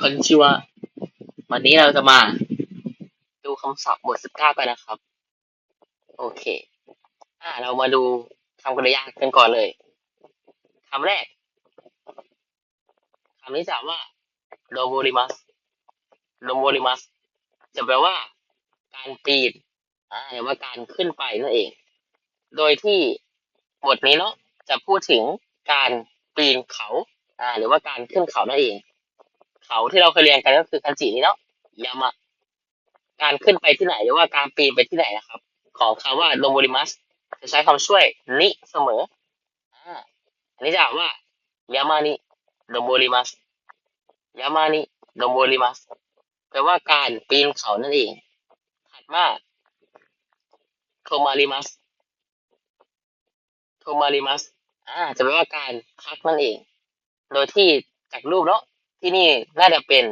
คอนชิวะวันนี้เราจะมา ดูคำศัพท์บทสิบเก้ากันนะครับ โอเค อ่า เรามาดูคำกริยากันก่อนเลยคำแรกคำนี้จะว่าโดโมริมัสโดโมริมัสจะแปลว่า การปีนอ่าหรือว่าการขึ้นไปนั่นเอง โดยที่บทนี้เนาะจะพูดถึงการปีนเขา อ่า หรือว่าการขึ้นเขานั่นเอง เขาที่เราเคยเรียนกันก็คือคันจินี้เนาะยามะการขึ้นไปที่ไหนหรือว่าการปีนไปที่ไหนนะครับ ของคำว่าโดโมริมัสจะใช้คำช่วยนิเสมออ่าอันนี้จะอ่านว่ายามานิโดโมริมัสยามานิโดโมริมัสแปลว่าการปีนเขานั่นเองถัดมาโทมาริมัสโทมาริมัสอ่าจะแปลว่าการพักนั่นเอง โดยที่จากรูปเนาะ ที่นี่น่าจะเป็น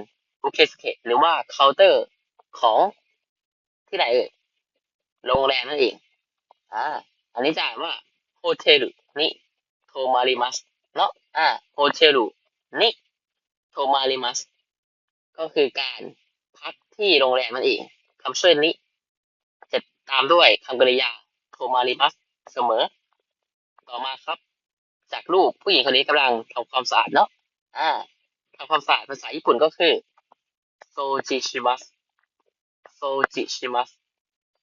บุเคสเคหรือว่าเคาน์เตอร์ของที่ไหนเอ่ยโรงแรมนั่นเองอ่าอันนี้จะอ่านว่าโฮเทลนิโทมาริมัสเนาะอ่าโฮเทลนิโทมาริมัสก็คือการพักที่โรงแรมนั่นเองคำช่วยนี้จะตามด้วยคำกริยาโทมาริมัสเสมอ ต่อมาครับ จากรูปผู้หญิงคนนี้กำลังทำความสะอาดเนาะอ่า ทำความสะอาดภาษาญี่ปุ่นก็คือโซจิชิมัสโซจิชิมัส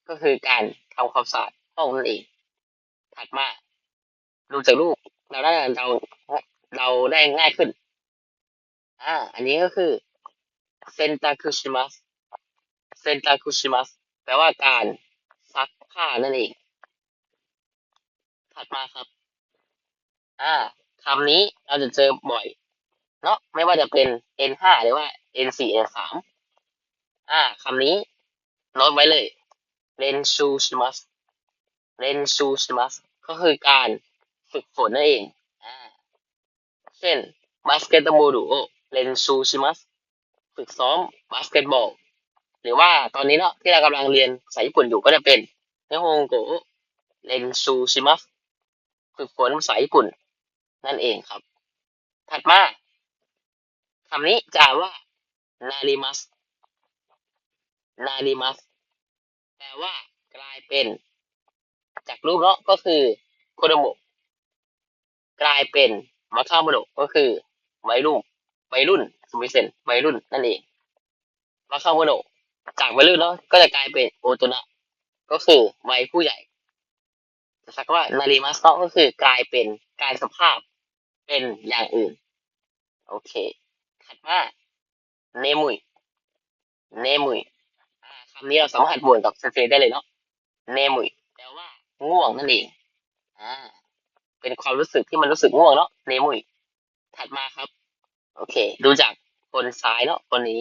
ก็คือการทำความสะอาดห้องนั่นเอง ถัดมาดูจากรูปเราได้เราเราได้ง่ายขึ้น อ่า อันนี้ก็คือเซนตาคุชิมัสเซนตาคุชิมัสแปลว่าการซักผ้านั่นเอง ถัดมาครับ อ่าคำนี้เราจะเจอบ่อย เนาะไม่ว่าจะเป็น N5 หรือว่า N4 N3 อ่าคำนี้โน้ตไว้เลยเรนชูชิมัสเรนชูชิมัสก็คือการฝึกฝนนั่นเองอ่าเช่นบาสเกตบอลโอเรนชูชิมัสฝึกซ้อมบาสเกตบอลหรือว่าตอนนี้เนาะที่เรากำลังเรียนภาษาญี่ปุ่นอยู่ก็จะเป็นเนฮงโกเรนชูชิมัสฝึกฝนภาษาญี่ปุ่น นั่นเองครับ ถัดมา คำนี้จะอ่านว่านาริมัสนาริมัสแปลว่ากลายเป็น จากรูปเนาะก็คือโคโดโมะกลายเป็นมาคาโมโดก็คือวัยรุ่นวัยรุ่นสมิเซนวัยรุ่นนั่นเองมาคาโมโดจากวัยรุ่นเนาะก็จะกลายเป็นโอโตนะก็คือวัยผู้ใหญ่สักว่านาริมัสเนาะก็คือกลายเป็นกลายสภาพเป็นอย่างอื่น โอเค ถัดมาเนมุยเนมุยคำนี้เราสามารถบวนกับเซได้เลยเนาะเนมุยแปลว่า ง่วงนั่นเองอ่าเป็นความรู้สึกที่มันรู้สึกง่วงเนาะเนมุยถัดมาครับ โอเค ดูจากคนซ้ายเนาะคนนี้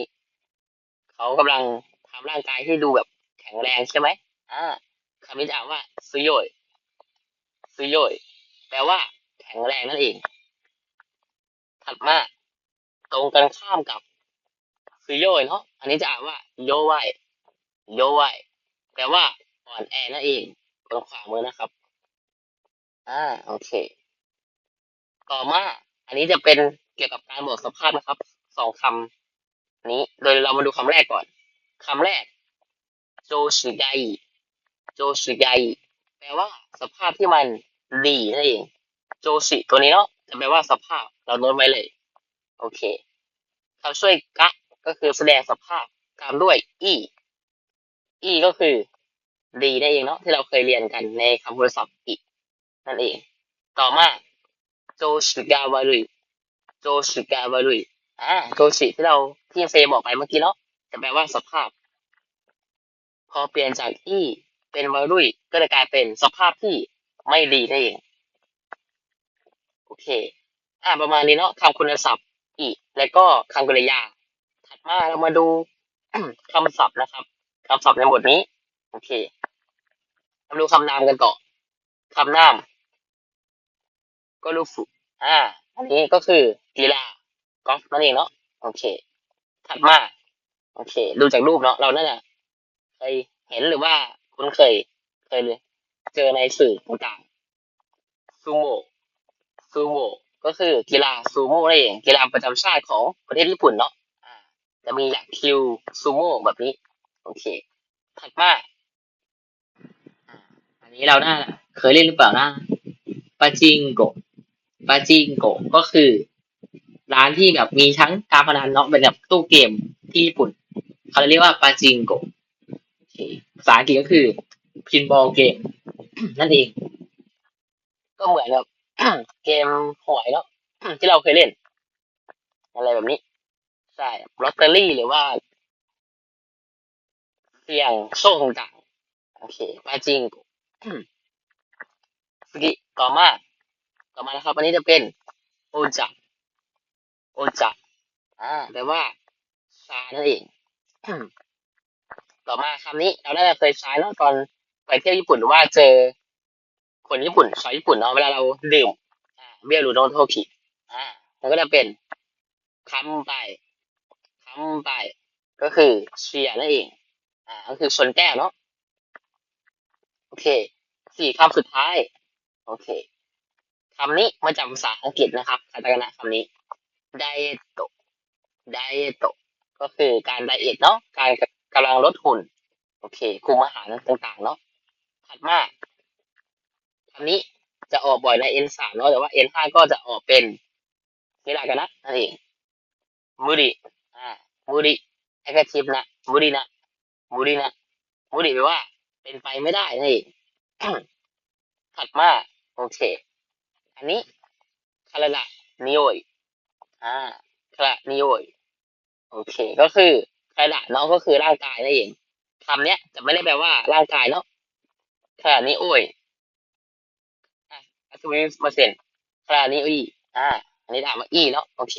เขากำลังทำร่างกายให้ดูแบบแข็งแรงใช่ไหมอ่าคำนี้จะอ่านว่าซุโยยซุโยยแปลว่า แข็งแรงนั่นเอง ถัดมา ตรงกันข้ามกับซุโยยเนาะอันนี้จะอ่านว่า โยไวโยไวแปลว่าอ่อนแอนั่นเองตรงขวามือนะครับ อ่าโอเค ต่อมาอันนี้จะเป็นเกี่ยวกับการบอกสภาพนะครับสองคำนี้ โดยเรามาดูคำแรกก่อนคำแรก โจชิไกโจชิไกแปลว่า สภาพที่มันดีนั่นเอง โจชิตัวนี้เนาะจะแปลว่าสภาพเราโน้ตไว้เลย โอเคคำช่วยกะก็คือแสดงสภาพตามด้วยอีอีก็คือดีนั่นเองเนาะที่เราเคยเรียนกันในคำคุณศัพท์อีนั่นเอง ต่อมาโจชิกาวารุยโจชิกาวารุยอ่าโจชิที่เราที่เซบอกไปเมื่อกี้เนาะจะแปลว่าสภาพ พอเปลี่ยนจากอีเป็นวารุยก็จะกลายเป็นสภาพที่ไม่ดีนั่นเอง โอเค อ่าประมาณนี้เนาะคำคุณศัพท์ อีและก็คำกริยา ถัดมาเรามาดูคำศัพท์นะครับคำศัพท์ในบทนี้ โอเคมาดูคำนามกันต่อคำนาม ก็ลูฟุอ่า อันนี้ก็คือกีฬากอล์ฟนั่นเองเนาะโอเค ถัดมา โอเค ดูจากรูปเนาะเราน่าจะเคยเห็นหรือว่าคุ้นเคยเคยเลย เจอในสื่อต่างๆซูโม่ซูโม่ ก็คือกีฬาซูโม่นั่นเองกีฬาประจำชาติของประเทศญี่ปุ่นเนาะจะมีอย่างคิวซูโม่แบบนี้ โอเค ถัดมาอันนี้เราน่าเคยเล่นหรือเปล่านะปาจิงโกะปาจิงโกะก็คือ ร้านที่แบบมีทั้งการพนันเนาะเป็นแบบตู้เกมที่ญี่ปุ่น เขาเรียกว่าปาจิงโกะภาษาอังกฤษก็คือพินบอลเกมนั่นเอง ก็เหมือนแบบ เกมหวยเนาะที่เราเคยเล่น อะไรแบบนี้ ใช่ลอตเตอรี่หรือว่าเสี่ยงโชคต่างๆโอเคมาจริงสกิต่อมาต่อมานะครับ อันนี้จะเป็นโอจะโอจะอ่าแปลว่าชานั่นเองต่อมาคำนี้ เราได้เคยใช้เนาะตอนไปเที่ยวญี่ปุ่นหรือว่าเจอ คนญี่ปุ่นชาวญี่ปุ่นเนาะเวลาเราดื่มเบียร์หรือโนโทคิอ่ามันก็จะเป็นคำไปคำไปก็คือเชียร์นั่นเอง อ่า ก็คือชนแก้วเนาะโอเค สี่คำสุดท้าย โอเคคำนี้มาจากภาษาอังกฤษนะครับคาตาคานะคำนี้ไดเอโตไดเอโตก็คือการไดเอทเนาะการกำลังลดหุ่น โอเค คุมอาหารต่างๆ เนาะถัดมา คำนี้จะออกบ่อยใน N3 เนาะแต่ว่า N5 ก็จะออกเป็นนิรากานะนั่นเองมุริอ่ามุริ adjective นะมุรินะมุรินะมุริแปลว่า เป็นไปไม่ได้นั่นเองถัดมาโอเค อันนี้คาราละนิโอยอ่าคารานิโอยโอเค ก็คือคาราเนาะก็คือร่างกายนั่นเองคำเนี้ยจะไม่ได้แปลว่าร่างกายเนาะคารานิโอย อะอัศวินเปอร์เซ็นต์คารานิโอยอ่า อันนี้ถามาอีเนาะโอเค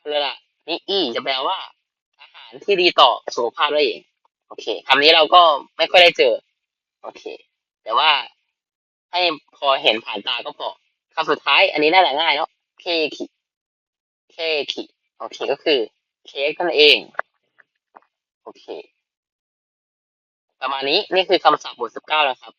คารานิอีจะแปลว่า อาหารที่ดีต่อสุขภาพนั่นเองโอเคคำนี้เราก็ไม่ค่อยได้เจอ โอเค แต่ว่าให้พอเห็นผ่านตาก็พอคำสุดท้าย อันนี้น่าจะง่ายเนาะเคคิเคคิโอเคก็คือ เค้กนั่นเอง โอเค ประมาณนี้นี่คือคำศัพท์บทสิบเก้านะครับ